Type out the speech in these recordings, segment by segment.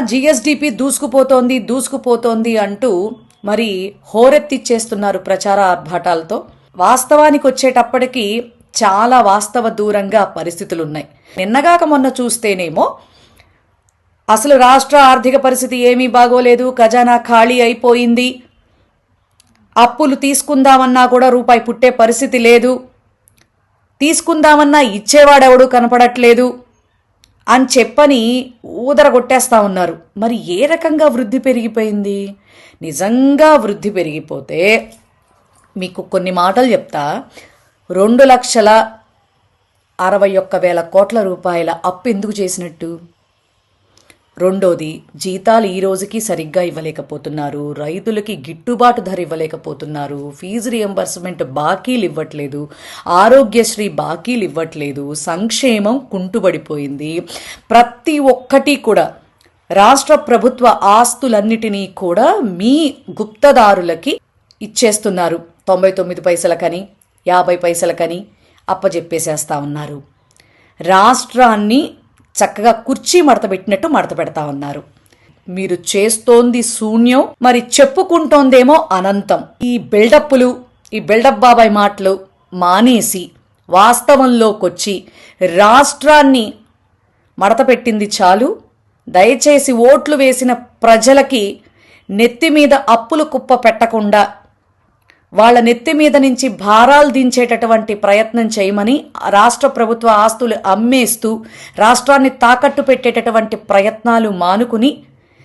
GSDP దూసుకుపోతోంది దూసుకుపోతోంది అంటూ మరి హోరెత్తిచ్చేస్తున్నారు ప్రచార ఆర్భాటాలతో. వాస్తవానికి వచ్చేటప్పటికి చాలా వాస్తవ దూరంగా పరిస్థితులున్నాయి. నిన్నగాక మొన్న చూస్తేనేమో అసలు రాష్ట్ర ఆర్థిక పరిస్థితి ఏమీ బాగోలేదు ఖజానా ఖాళీ అయిపోయింది. అప్పులు తీసుకుందామన్నా కూడా రూపాయి పుట్టే పరిస్థితి లేదు. తీసుకుందామన్నా ఇచ్చేవాడెవడూ కనపడట్లేదు. అని చెప్పని ఊదర కొట్టేస్తా ఉన్నారు. మరి ఏ రకంగా వృద్ధి పెరిగిపోయింది? నిజంగా వృద్ధి పెరిగిపోతే మీకు కొన్ని మాటలు చెప్తా. రెండు లక్షల అరవై ఒక్క వేల కోట్ల రూపాయల అప్పు ఎందుకు చేసినట్టు? రెండోది జీతాలు ఈ రోజుకి సరిగ్గా ఇవ్వలేకపోతున్నారు. రైతులకి గిట్టుబాటు ధర ఇవ్వలేకపోతున్నారు. ఫీజు రియంబర్స్మెంట్ బాకీలు ఇవ్వట్లేదు. ఆరోగ్యశ్రీ బాకీలు ఇవ్వట్లేదు. సంక్షేమం కుంటుబడిపోయింది. ప్రతి ఒక్కటి కూడా రాష్ట్ర ప్రభుత్వ ఆస్తులన్నిటినీ కూడా మీ గుప్తదారులకి ఇచ్చేస్తున్నారు. తొంభై తొమ్మిది పైసలకని యాభై పైసలకని అప్పజెప్పేసేస్తా ఉన్నారు. రాష్ట్రాన్ని చక్కగా కుర్చీ మడత పెట్టినట్టు మడత పెడతా ఉన్నారు. మీరు చేస్తోంది శూన్యం మరి చెప్పుకుంటోందేమో అనంతం. ఈ బిల్డప్పులు ఈ బిల్డప్ బాబాయ్ మాటలు మానేసి వాస్తవంలోకొచ్చి రాష్ట్రాన్ని మడత పెట్టింది చాలు. దయచేసి ఓట్లు వేసిన ప్రజలకి నెత్తి మీద అప్పులు కుప్ప పెట్టకుండా వాళ్ళ నెత్తి మీద నుంచి భారాలు దించేటటువంటి ప్రయత్నం చేయమని రాష్ట్ర ప్రభుత్వ ఆస్తులు అమ్మేస్తూ రాష్ట్రాన్ని తాకట్టు పెట్టేటటువంటి ప్రయత్నాలు మానుకుని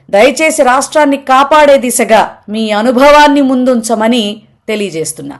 దయచేసి రాష్ట్రాన్ని కాపాడే దిశగా మీ అనుభవాన్ని ముందుంచమని తెలియజేస్తున్నా.